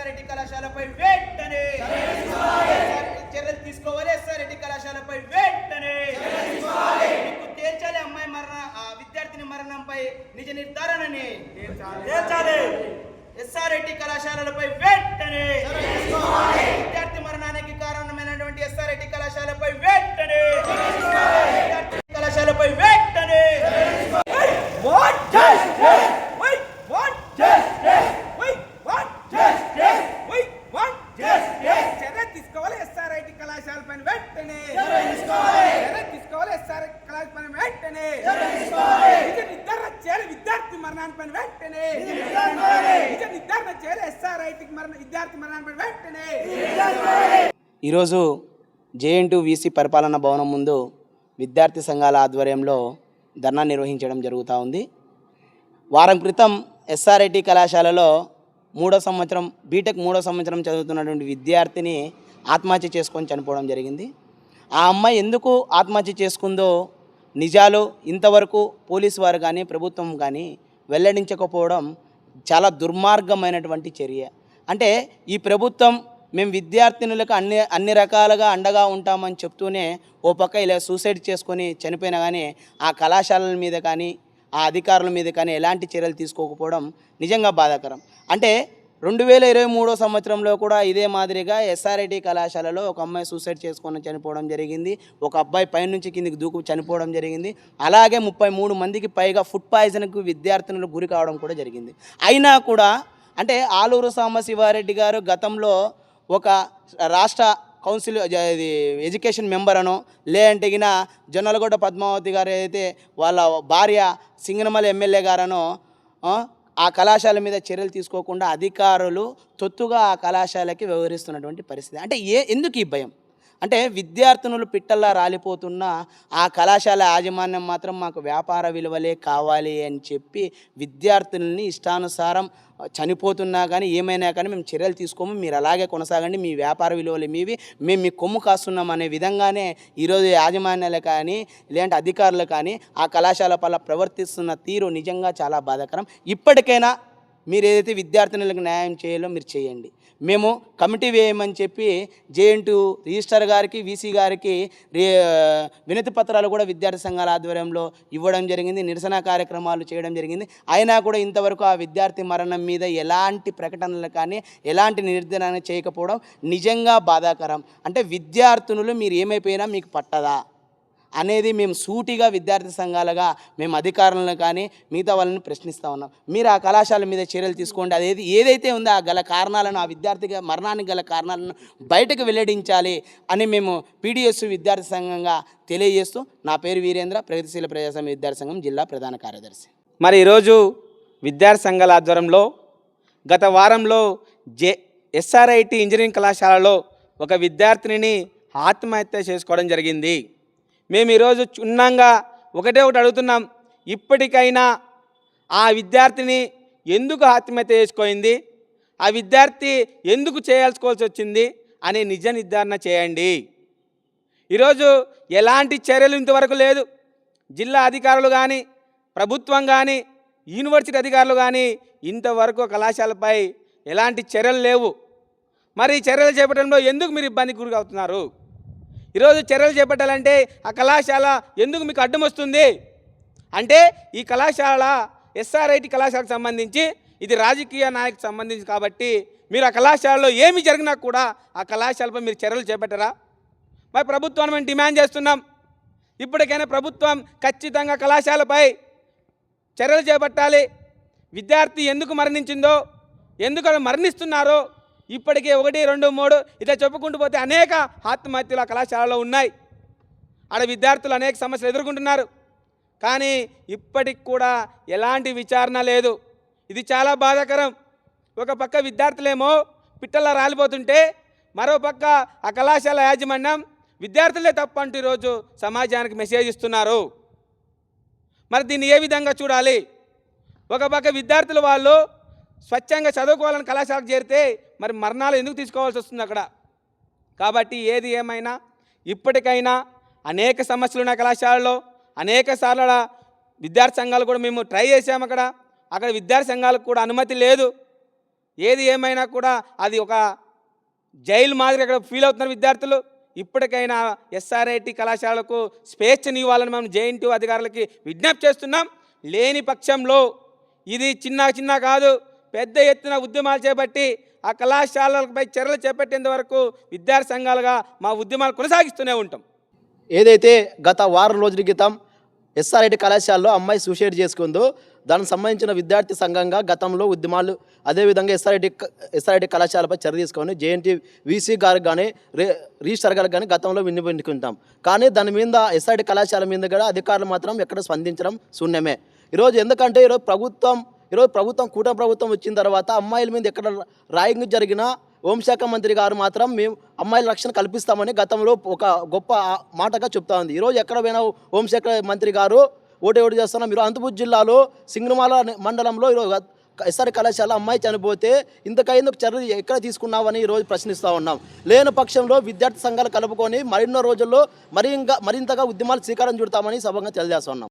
ఎస్ఆర్ఎడ్డి కళాశాలపై వెంటనే చర్యలు తీసుకోవాలి. ఎస్ఆర్ఎడ్డి కళాశాలపై వెంటనే తేల్చాలి. అమ్మాయి మరణ ఆ విద్యార్థిని మరణంపై నిజ నిర్ధారణని తేల్చాలి. ఎస్ఆర్ఐటి కళాశాలలపై వెంటనే ఈరోజు జేఎన్టు వీసీ పరిపాలన భవనం ముందు విద్యార్థి సంఘాల ఆధ్వర్యంలో ధర్నా నిర్వహించడం జరుగుతూ ఉంది. వారం క్రితం ఎస్ఆర్ఐటి కళాశాలలో మూడో సంవత్సరం బీటెక్ మూడో సంవత్సరం చదువుతున్నటువంటి విద్యార్థిని ఆత్మహత్య చేసుకొని చనిపోవడం జరిగింది. ఆ అమ్మాయి ఎందుకు ఆత్మహత్య చేసుకుందో నిజాలు ఇంతవరకు పోలీసు వారు కానీ ప్రభుత్వం కానీ వెల్లడించకపోవడం చాలా దుర్మార్గమైనటువంటి చర్య. అంటే ఈ ప్రభుత్వం మేము విద్యార్థినులకు అన్ని అన్ని రకాలుగా అండగా ఉంటామని చెప్తూనే ఓ పక్క ఇలా సూసైడ్ చేసుకొని చనిపోయినా కానీ ఆ కళాశాలల మీద కానీ ఆ అధికారుల మీద కానీ ఎలాంటి చర్యలు తీసుకోకపోవడం నిజంగా బాధాకరం. అంటే రెండు వేల ఇరవై మూడో సంవత్సరంలో కూడా ఇదే మాదిరిగా ఎస్ఆర్ఐటి కళాశాలలో ఒక అమ్మాయి సూసైడ్ చేసుకొని చనిపోవడం జరిగింది. ఒక అబ్బాయి పైనుంచి కిందికి దూకు చనిపోవడం జరిగింది. అలాగే ముప్పై మూడు మందికి పైగా ఫుడ్ పాయిజన్కు విద్యార్థినులు గురి కావడం కూడా జరిగింది. అయినా కూడా అంటే ఆలూరు సాంబశివారెడ్డి గారు గతంలో ఒక రాష్ట్ర కౌన్సిల్ ఇది ఎడ్యుకేషన్ మెంబర్ అనో లేదంటే గిన జొన్నలగొడ్డ పద్మావతి గారు ఏదైతే వాళ్ళ భార్య సింగనమల ఎమ్మెల్యే గారనో ఆ, కళాశాల మీద చర్యలు తీసుకోకుండా అధికారులు తొత్తుగా ఆ కళాశాలకి వ్యవహరిస్తున్నటువంటి పరిస్థితి. అంటే ఏ ఎందుకు ఈ భయం? అంటే విద్యార్థినులు పిట్టల్లా రాలిపోతున్న ఆ కళాశాల యాజమాన్యం మాత్రం మాకు వ్యాపార విలువలే కావాలి అని చెప్పి విద్యార్థులని ఇష్టానుసారం చనిపోతున్నా కానీ ఏమైనా కానీ మేము చర్యలు తీసుకోము. మీరు అలాగే కొనసాగండి. మీ వ్యాపార విలువలు మీవి. మేము మీ కొమ్ము కాస్తున్నాం అనే విధంగానే ఈరోజు యాజమాన్యాలు కానీ లేదంటే అధికారులు కానీ ఆ కళాశాల పట్ల ప్రవర్తిస్తున్న తీరు నిజంగా చాలా బాధాకరం. ఇప్పటికైనా మీరు ఏదైతే విద్యార్థినులకు న్యాయం చేయాలో మీరు చేయండి. మేము కమిటీ వేయమని చెప్పి జేఎన్టు రిజిస్టర్ గారికి వీసీ గారికి రి- వినతి పత్రాలు కూడా విద్యార్థి సంఘాల ఆధ్వర్యంలో ఇవ్వడం జరిగింది. నిరసన కార్యక్రమాలు చేయడం జరిగింది. అయినా కూడా ఇంతవరకు ఆ విద్యార్థి మరణం మీద ఎలాంటి ప్రకటనలు కానీ ఎలాంటి నిర్ధారణ చేయకపోవడం నిజంగా బాధాకరం. అంటే విద్యార్థినులు మీరు ఏమైపోయినా మీకు పట్టదా? అనేది మేము సూటిగా విద్యార్థి సంఘాలుగా మేము అధికారులను కానీ మిగతా వాళ్ళని ప్రశ్నిస్తూ ఉన్నాం. మీరు ఆ కళాశాల మీద చర్యలు తీసుకోండి. అదేది ఏదైతే ఉందో ఆ గల కారణాలను ఆ విద్యార్థిగా మరణానికి గల కారణాలను బయటకు వెల్లడించాలి అని మేము పీడిఎస్ విద్యార్థి సంఘంగా తెలియజేస్తూ నా పేరు వీరేంద్ర ప్రగతిశీల ప్రజాస్వామ్య విద్యార్థి సంఘం జిల్లా ప్రధాన కార్యదర్శి. మరి ఈరోజు విద్యార్థి సంఘాల ఆధ్వర్యంలో గత వారంలో జే ఎస్ఆర్ఐటి ఇంజనీరింగ్ కళాశాలలో ఒక విద్యార్థినిని ఆత్మహత్య చేసుకోవడం జరిగింది. మేము ఈరోజు క్షుణ్ణంగా ఒకటే ఒకటి అడుగుతున్నాం. ఇప్పటికైనా ఆ విద్యార్థిని ఎందుకు ఆత్మహత్య చేసుకోయింది ఆ విద్యార్థి ఎందుకు చేయాల్సుకోవాల్సి వచ్చింది? అనే నిజ నిర్ధారణ చేయండి. ఈరోజు ఎలాంటి చర్యలు ఇంతవరకు లేదు. జిల్లా అధికారులు కానీ ప్రభుత్వం కానీ యూనివర్సిటీ అధికారులు కానీ ఇంతవరకు కళాశాలపై ఎలాంటి చర్యలు లేవు. మరి ఈ చర్యలు చేపట్టడంలో ఎందుకు మీరు ఇబ్బందికి గురి అవుతున్నారు? ఈరోజు చర్యలు చేపట్టాలంటే ఆ కళాశాల ఎందుకు మీకు అడ్డం వస్తుంది? అంటే ఈ కళాశాల ఎస్ఆర్ఐటి కళాశాలకు సంబంధించి ఇది రాజకీయ నాయకు సంబంధించి కాబట్టి మీరు ఆ కళాశాలలో ఏమి జరిగినా కూడా ఆ కళాశాలపై మీరు చర్యలు చేపట్టరా? మరి ప్రభుత్వాన్ని మేము డిమాండ్ చేస్తున్నాం. ఇప్పటికైనా ప్రభుత్వం ఖచ్చితంగా కళాశాలపై చర్యలు చేపట్టాలి. విద్యార్థి ఎందుకు మరణించిందో ఎందుకు మరణిస్తున్నారో ఇప్పటికే ఒకటి రెండు మూడు ఇట్లా చెప్పుకుంటూ పోతే అనేక ఆత్మహత్యలు ఆ కళాశాలలో ఉన్నాయి. ఆడ విద్యార్థులు అనేక సమస్యలు ఎదుర్కొంటున్నారు. కానీ ఇప్పటికి కూడా ఎలాంటి విచారణ లేదు. ఇది చాలా బాధాకరం. ఒక పక్క విద్యార్థులేమో పిట్టలా రాలిపోతుంటే మరో పక్క ఆ కళాశాల యాజమాన్యం విద్యార్థులే తప్పంటూ ఈరోజు సమాజానికి మెసేజ్ ఇస్తున్నారు. మరి దీన్ని ఏ విధంగా చూడాలి? ఒక పక్క విద్యార్థులు వాళ్ళు స్వచ్ఛంగా చదువుకోవాలని కళాశాలకు చేరితే మరి మరణాలు ఎందుకు తీసుకోవాల్సి వస్తుంది అక్కడ? కాబట్టి ఏది ఏమైనా ఇప్పటికైనా అనేక సమస్యలు ఉన్నాయి కళాశాలలో. అనేక సార్లు విద్యార్థి సంఘాలు కూడా మేము ట్రై చేసాము అక్కడ. అక్కడ విద్యార్థి సంఘాలకు కూడా అనుమతి లేదు. ఏది ఏమైనా కూడా అది ఒక జైలు మాదిరి అక్కడ ఫీల్ అవుతున్నారు విద్యార్థులు. ఇప్పటికైనా ఎస్ఆర్ఐటి కళాశాలకు స్వేచ్ఛనివ్వాలని మనం జేఎన్టీ అధికారులకి విజ్ఞప్తి చేస్తున్నాం. లేని పక్షంలో ఇది చిన్న చిన్న కాదు. పెద్ద ఎత్తున ఉద్యమాలు చేపట్టి ఆ కళాశాలలపై చర్యలు చేపట్టేంత వరకు విద్యార్థి సంఘాలుగా మా ఉద్యమాలు కొనసాగిస్తూనే ఉంటాం. ఏదైతే గత వారం రోజుల క్రితం ఎస్ఆర్ఐటి కళాశాలలో అమ్మాయి సూసైడ్ చేసుకుందో దానికి సంబంధించిన విద్యార్థి సంఘంగా గతంలో ఉద్యమాలు అదేవిధంగా ఎస్ఆర్ఐటి ఎస్ఆర్ఐటి కళాశాలపై చర్య తీసుకొని జేఎన్టీ వీసీ గారికి కానీ రే రిజిస్టర్ గారికి కానీ గతంలో వినిపించుకుంటాం కానీ దాని మీద ఎస్ఆర్ఐటి కళాశాల మీద కూడా అధికారులు మాత్రం ఎక్కడ స్పందించడం శూన్యమే. ఈరోజు ఎందుకంటే ఈరోజు ప్రభుత్వం ఈరోజు ప్రభుత్వం కూటమి ప్రభుత్వం వచ్చిన తర్వాత అమ్మాయిల మీద ఎక్కడ రాయింగ్ జరిగినా హోంశాఖ మంత్రి గారు మాత్రం మేము అమ్మాయిల రక్షణ కల్పిస్తామని గతంలో ఒక గొప్ప మాటగా చెప్తా ఉంది. ఈరోజు ఎక్కడ పోయినా హోంశాఖ మంత్రి గారు ఓటే ఓటు చేస్తున్నాం మీరు అనంతపూర్ జిల్లాలో సింగమాల మండలంలో ఈరోజు ఎస్ఆర్ కళాశాల అమ్మాయి చనిపోతే ఇంతకైందుకు చర్యలు ఎక్కడ తీసుకున్నావని ఈరోజు ప్రశ్నిస్తూ ఉన్నాం. లేని పక్షంలో విద్యార్థి సంఘాలు కలుపుకొని మరిన్నో రోజుల్లో మరింత మరింతగా ఉద్యమాలు శ్రీకారం చుడతామని సభంగా తెలియజేస్తున్నాం